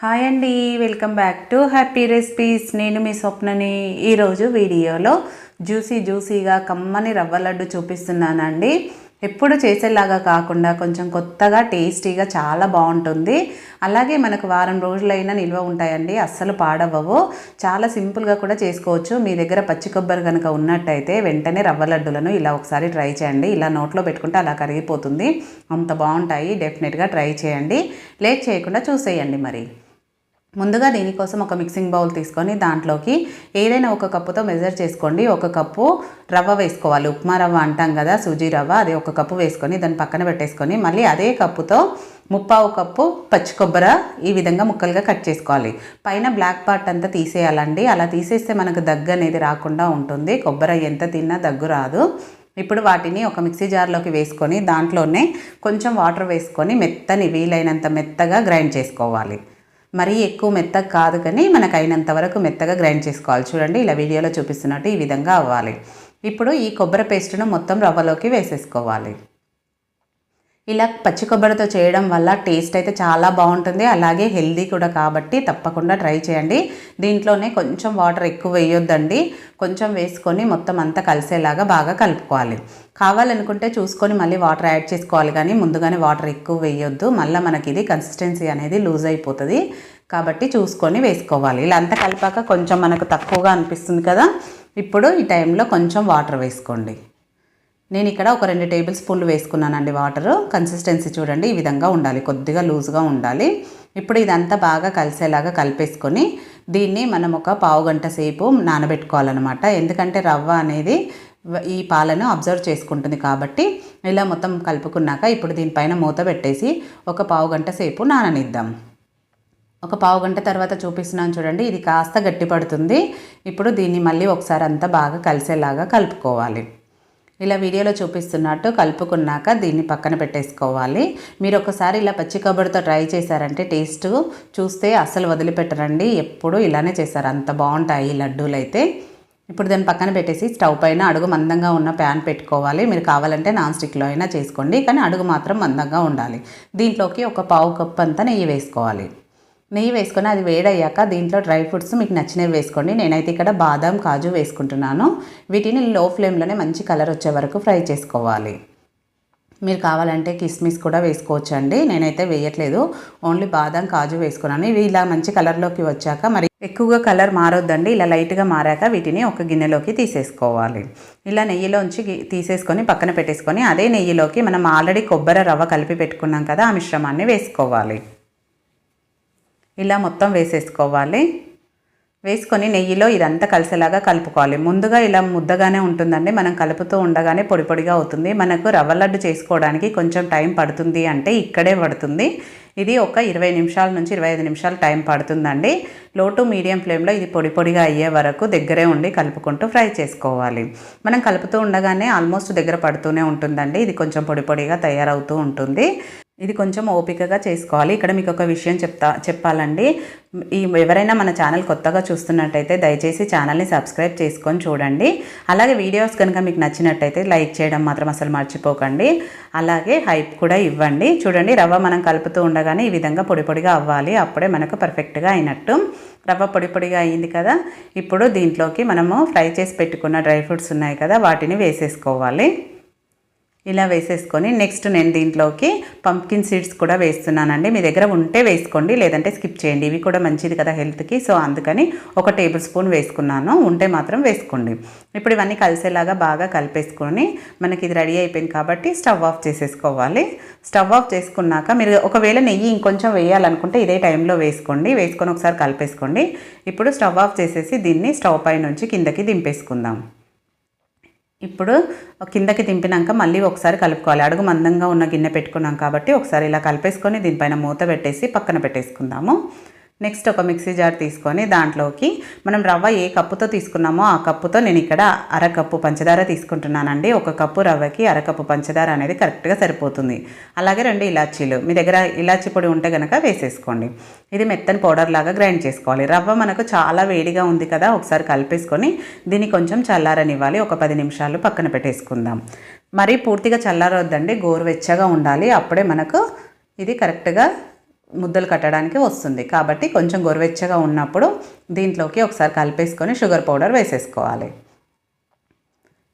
Hi అండి welcome back to happy recipes నేను మీ స్వప్నని ఈరోజు వీడియోలో జ్యూసీ జ్యూసీగా కమ్మని రవ్వ లడ్డు చూపిస్తున్నానండి. ఎప్పుడు చేసేలాగా కాకుండా కొంచెం కొత్తగా టేస్టీగా చాలా బాగుంటుంది. అలాగే మనకు వారం రోజులైనా నిల్వ ఉంటాయండి అస్సలు పాడవవు చాలా సింపుల్గా కూడా చేసుకోవచ్చు. మీ దగ్గర పచ్చి కొబ్బరి కనుక ఉన్నట్టయితే వెంటనే రవ్వ లడ్డులను ఇలా ఒకసారి ట్రై చేయండి. ఇలా నోట్లో పెట్టుకుంటే అలా కరిగిపోతుంది. అంత బాగుంటాయి. డెఫినెట్గా ట్రై చేయండి. లేట్ చేయకుండా చూసేయండి మరి. ముందుగా దీనికోసం ఒక మిక్సింగ్ బౌల్ తీసుకొని దాంట్లోకి ఏదైనా ఒక కప్పుతో మెజర్ చేసుకోండి. ఒక కప్పు రవ్వ వేసుకోవాలి. ఉప్మా రవ్వ అంటాం కదా సూజీ రవ్వ అది ఒక కప్పు వేసుకొని దాన్ని పక్కన పెట్టేసుకొని మళ్ళీ అదే కప్పుతో ముప్పావు కప్పు పచ్చి కొబ్బరి ఈ విధంగా ముక్కలుగా కట్ చేసుకోవాలి. పైన బ్లాక్ పార్ట్ అంతా తీసేయాలండి. అలా తీసేస్తే మనకు దగ్గు అనేది రాకుండా ఉంటుంది. కొబ్బరి ఎంత తిన్నా దగ్గు రాదు. ఇప్పుడు వాటిని ఒక మిక్సీ జార్లోకి వేసుకొని దాంట్లోనే కొంచెం వాటర్ వేసుకొని మెత్తని వీలైనంత మెత్తగా గ్రైండ్ చేసుకోవాలి. మరీ ఎక్కువ మెత్తగా కాదు కానీ మనకు అయినంత వరకు మెత్తగా గ్రైండ్ చేసుకోవాలి. చూడండి ఇలా వీడియోలో చూపిస్తున్నట్టు ఈ విధంగా అవ్వాలి. ఇప్పుడు ఈ కొబ్బరి పేస్ట్ను మొత్తం రవ్వలోకి వేసేసుకోవాలి. ఇలా పచ్చి కొబ్బరితో చేయడం వల్ల టేస్ట్ అయితే చాలా బాగుంటుంది. అలాగే హెల్దీ కూడా కాబట్టి తప్పకుండా ట్రై చేయండి. దీంట్లోనే కొంచెం వాటర్ ఎక్కువ వేయొద్దండి. కొంచెం వేసుకొని మొత్తం అంతా కలిసేలాగా బాగా కలుపుకోవాలి. కావాలనుకుంటే చూసుకొని మళ్ళీ వాటర్ యాడ్ చేసుకోవాలి. కానీ ముందుగానే వాటర్ ఎక్కువ వేయొద్దు. మళ్ళీ మనకి ఇది కన్సిస్టెన్సీ అనేది లూజ్ అయిపోతుంది. కాబట్టి చూసుకొని వేసుకోవాలి. ఇలా అంతా కలిపాక కొంచెం మనకు తక్కువగా అనిపిస్తుంది కదా. ఇప్పుడు ఈ టైంలో కొంచెం వాటర్ వేసుకోండి. నేను ఇక్కడ ఒక రెండు టేబుల్ స్పూన్లు వేసుకున్నానండి వాటరు. కన్సిస్టెన్సీ చూడండి ఈ విధంగా ఉండాలి. కొద్దిగా లూజ్గా ఉండాలి. ఇప్పుడు ఇదంతా బాగా కలిసేలాగా కలిపేసుకొని దీన్ని మనం ఒక పావు గంట సేపు నానబెట్టుకోవాలన్నమాట. ఎందుకంటే రవ్వ అనేది ఈ పాలను అబ్జర్వ్ చేసుకుంటుంది కాబట్టి ఇలా మొత్తం కలుపుకున్నాక ఇప్పుడు దీనిపైన మూత పెట్టేసి ఒక పావు గంట సేపు నాననిద్దాం. ఒక పావు గంట తర్వాత చూపిస్తున్నాను చూడండి ఇది కాస్త గట్టి పడుతుంది ఇప్పుడు దీన్ని మళ్ళీ ఒకసారి అంతా బాగా కలిసేలాగా కలుపుకోవాలి. ఇలా వీడియోలో చూపిస్తున్నట్టు కలుపుకున్నాక దీన్ని పక్కన పెట్టేసుకోవాలి. మీరు ఒకసారి ఇలా పచ్చి కొబ్బరితో ట్రై చేశారంటే టేస్ట్ చూస్తే అస్సలు వదిలిపెట్టరండి. ఎప్పుడు ఇలానే చేశారు అంత బాగుంటాయి ఈ లడ్డూలు అయితే ఇప్పుడు దాన్ని పక్కన పెట్టేసి స్టవ్ పైన అడుగు మందంగా ఉన్న ప్యాన్ పెట్టుకోవాలి. మీరు కావాలంటే నాన్ స్టిక్లో అయినా చేసుకోండి. కానీ అడుగు మాత్రం మందంగా ఉండాలి. దీంట్లోకి ఒక పావు కప్ అంతా నెయ్యి వేసుకోవాలి. నెయ్యి వేసుకొని అది వేడయ్యాక దీంట్లో డ్రై ఫ్రూట్స్ మీకు నచ్చినవి వేసుకోండి. నేనైతే ఇక్కడ బాదం కాజు వేసుకుంటున్నాను. వీటిని లో ఫ్లేమ్లోనే మంచి కలర్ వచ్చే వరకు ఫ్రై చేసుకోవాలి. మీరు కావాలంటే కిస్మిస్ కూడా వేసుకోవచ్చు అండి నేనైతే వేయట్లేదు. ఓన్లీ బాదం కాజు వేసుకున్నాను. ఇవి ఇలా మంచి కలర్లోకి వచ్చాక మరి ఎక్కువగా కలర్ మారొద్దండి. ఇలా లైట్గా మారాక వీటిని ఒక గిన్నెలోకి తీసేసుకోవాలి. ఇలా నెయ్యిలోంచి తీసేసుకొని పక్కన పెట్టేసుకొని అదే నెయ్యిలోకి మనం ఆల్రెడీ కొబ్బరి రవ్వ కలిపి పెట్టుకున్నాం కదా ఆ మిశ్రమాన్ని వేసుకోవాలి. ఇలా మొత్తం వేసేసుకోవాలి. వేసుకొని నెయ్యిలో ఇదంతా కలిసేలాగా కలుపుకోవాలి. ముందుగా ఇలా ముద్దగానే ఉంటుందండి. మనం కలుపుతూ ఉండగానే పొడి పొడిగా అవుతుంది. మనకు రవ్వ లడ్డు చేసుకోవడానికి కొంచెం టైం పడుతుంది అంటే ఇక్కడే పడుతుంది. ఇది ఒక ఇరవై నిమిషాల నుంచి ఇరవై ఐదు నిమిషాలు టైం పడుతుందండి. లో టు మీడియం ఫ్లేమ్లో ఇది పొడి పొడిగా అయ్యే వరకు దగ్గరే ఉండి కలుపుకుంటూ ఫ్రై చేసుకోవాలి. మనం కలుపుతూ ఉండగానే ఆల్మోస్ట్ దగ్గర పడుతూనే ఉంటుందండి. ఇది కొంచెం పొడి పొడిగా తయారవుతూ ఉంటుంది. ఇది కొంచెం ఓపికగా చేసుకోవాలి. ఇక్కడ మీకు ఒక విషయం చెప్తా చెప్పాలండి. ఈ ఎవరైనా మన ఛానల్ కొత్తగా చూస్తున్నట్టయితే దయచేసి ఛానల్ని సబ్స్క్రైబ్ చేసుకొని చూడండి. అలాగే వీడియోస్ కనుక మీకు నచ్చినట్టయితే లైక్ చేయడం మాత్రం అసలు మర్చిపోకండి. అలాగే హైప్ కూడా ఇవ్వండి. చూడండి రవ్వ మనం కలుపుతూ ఉండగానే ఈ విధంగా పొడి పొడిగా అవ్వాలి. అప్పుడే మనకు పర్ఫెక్ట్గా అయినట్టు. రవ్వ పొడి పొడిగా అయింది కదా. ఇప్పుడు దీంట్లోకి మనము ఫ్రై చేసి పెట్టుకున్న డ్రై ఫ్రూట్స్ ఉన్నాయి కదా వాటిని వేసేసుకోవాలి. ఇలా వేసేసుకొని నెక్స్ట్ నేను దీంట్లోకి పంప్కిన్ సీడ్స్ కూడా వేస్తున్నానండి. మీ దగ్గర ఉంటే వేసుకోండి లేదంటే స్కిప్ చేయండి. ఇవి కూడా మంచిది కదా హెల్త్కి సో అందుకని ఒక టేబుల్ స్పూన్ వేసుకున్నాను. ఉంటే మాత్రం వేసుకోండి. ఇప్పుడు ఇవన్నీ కలిసేలాగా బాగా కలిపేసుకొని మనకి ఇది రెడీ అయిపోయింది కాబట్టి స్టవ్ ఆఫ్ చేసేసుకోవాలి. స్టవ్ ఆఫ్ చేసుకున్నాక మీరు ఒకవేళ నెయ్యి ఇంకొంచెం వేయాలనుకుంటే ఇదే టైంలో వేసుకోండి. వేసుకొని ఒకసారి కలిపేసుకోండి. ఇప్పుడు స్టవ్ ఆఫ్ చేసేసి దీన్ని స్టవ్ పై నుంచి కిందకి దింపేసుకుందాం. ఇప్పుడు కిందకి దింపినాక మళ్ళీ ఒకసారి కలుపుకోవాలి. అడుగు మందంగా ఉన్న గిన్నె పెట్టుకున్నాం కాబట్టి ఒకసారి ఇలా కలిపేసుకొని దీనిపైన మూత పెట్టేసి పక్కన పెట్టేసుకుందాము. నెక్స్ట్ ఒక మిక్సీ జార్ తీసుకొని దాంట్లోకి మనం రవ్వ ఏ కప్పుతో తీసుకున్నామో ఆ కప్పుతో నేను ఇక్కడ అరకప్పు పంచదార తీసుకుంటున్నానండి. ఒక కప్పు రవ్వకి అరకప్పు పంచదార అనేది కరెక్ట్గా సరిపోతుంది. అలాగే రెండు ఇలాచీలు. మీ దగ్గర ఇలాచీ పొడి ఉంటే కనుక వేసేసుకోండి. ఇది మెత్తని పౌడర్ లాగా గ్రైండ్ చేసుకోవాలి. రవ్వ మనకు చాలా వేడిగా ఉంది కదా ఒకసారి కలిపేసుకొని దీన్ని కొంచెం చల్లారనివ్వాలి. ఒక పది నిమిషాలు పక్కన పెట్టేసుకుందాం. మరీ పూర్తిగా చల్లారొద్దండి. గోరువెచ్చగా ఉండాలి. అప్పుడే మనకు ఇది కరెక్ట్గా ముద్దలు కట్టడానికి వస్తుంది. కాబట్టి కొంచెం గోరువెచ్చగా ఉన్నప్పుడు దీంట్లోకి ఒకసారి కలిపేసుకొని షుగర్ పౌడర్ వేసేసుకోవాలి.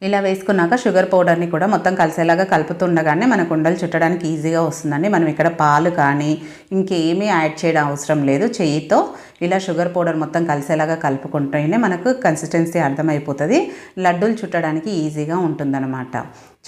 ఇలా వేసుకున్నాక షుగర్ పౌడర్ని కూడా మొత్తం కలిసేలాగా కలుపుతుండగానే మనకు ఉండలు చుట్టడానికి ఈజీగా వస్తుందండి. మనం ఇక్కడ పాలు కానీ ఇంకేమీ యాడ్ చేయడం అవసరం లేదు. చెయ్యితో ఇలా షుగర్ పౌడర్ మొత్తం కలిసేలాగా కలుపుకుంటేనే మనకు కన్సిస్టెన్సీ అర్థమైపోతుంది. లడ్డూలు చుట్టడానికి ఈజీగా ఉంటుందన్నమాట.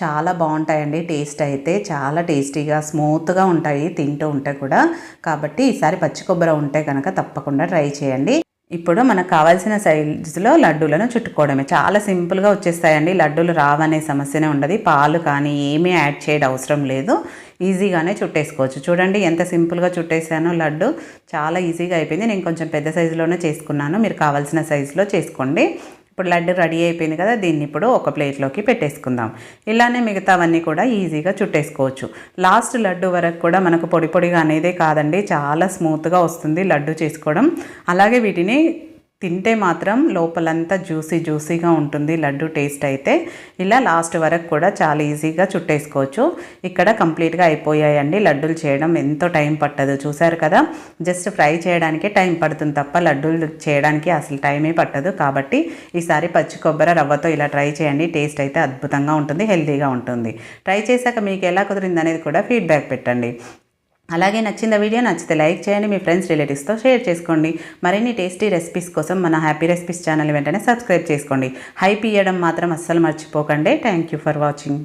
చాలా బాగుంటాయండి. టేస్ట్ అయితే చాలా టేస్టీగా స్మూత్గా ఉంటాయి. తింటూ ఉంటే కూడా. కాబట్టి ఈసారి పచ్చి కొబ్బరి ఉంటే కనుక తప్పకుండా ట్రై చేయండి. ఇప్పుడు మనకు కావాల్సిన సైజులో లడ్డూలను చుట్టుకోవడమే. చాలా సింపుల్గా వచ్చేస్తాయండి. లడ్డూలు రావనే సమస్యనే ఉండదు. పాలు కానీ ఏమీ యాడ్ చేయడం అవసరం లేదు. ఈజీగానే చుట్టేసుకోవచ్చు. చూడండి ఎంత సింపుల్గా చుట్టేసానో లడ్డు. చాలా ఈజీగా అయిపోయింది. నేను కొంచెం పెద్ద సైజులోనే చేసుకున్నాను. మీరు కావాల్సిన సైజులో చేసుకోండి. ఇప్పుడు లడ్డు రెడీ అయిపోయింది కదా దీన్ని ఇప్పుడు ఒక ప్లేట్లోకి పెట్టేసుకుందాం. ఇలానే మిగతావన్నీ కూడా ఈజీగా చుట్టేసుకోవచ్చు. లాస్ట్ లడ్డు వరకు కూడా మనకు పొడి పొడిగా అనేదే కాదండి చాలా స్మూత్గా వస్తుంది లడ్డు చేసుకోవడం. అలాగే వీటిని తింటే మాత్రం లోపలంతా జ్యూసీ జ్యూసీగా ఉంటుంది లడ్డు టేస్ట్ అయితే. ఇలా లాస్ట్ వరకు కూడా చాలా ఈజీగా చుట్టేసుకోవచ్చు. ఇక్కడ కంప్లీట్గా అయిపోయాయండి లడ్డూలు చేయడం. ఎంతో టైం పట్టదు. చూసారు కదా? జస్ట్ ఫ్రై చేయడానికే టైం పడుతుంది తప్ప లడ్డూలు చేయడానికి అసలు టైమే పట్టదు. కాబట్టి ఈసారి పచ్చి కొబ్బరి రవ్వతో ఇలా ట్రై చేయండి. టేస్ట్ అయితే అద్భుతంగా ఉంటుంది హెల్తీగా ఉంటుంది. ట్రై చేశాక మీకు ఎలా కుదిరింది అనేది కూడా ఫీడ్బ్యాక్ పెట్టండి. అలాగే నచ్చిన వీడియో నచ్చితే లైక్ చేయండి మీ ఫ్రెండ్స్ రిలేటివ్స్తో షేర్ చేసుకోండి. మరిన్ని టేస్టీ రెసిపీస్ కోసం మన హ్యాపీ రెసిపీస్ ఛానల్ వెంటనే సబ్స్క్రైబ్ చేసుకోండి. హైప్ ఇవ్వడం మాత్రం అస్సలు మర్చిపోకండి. Thank you for watching.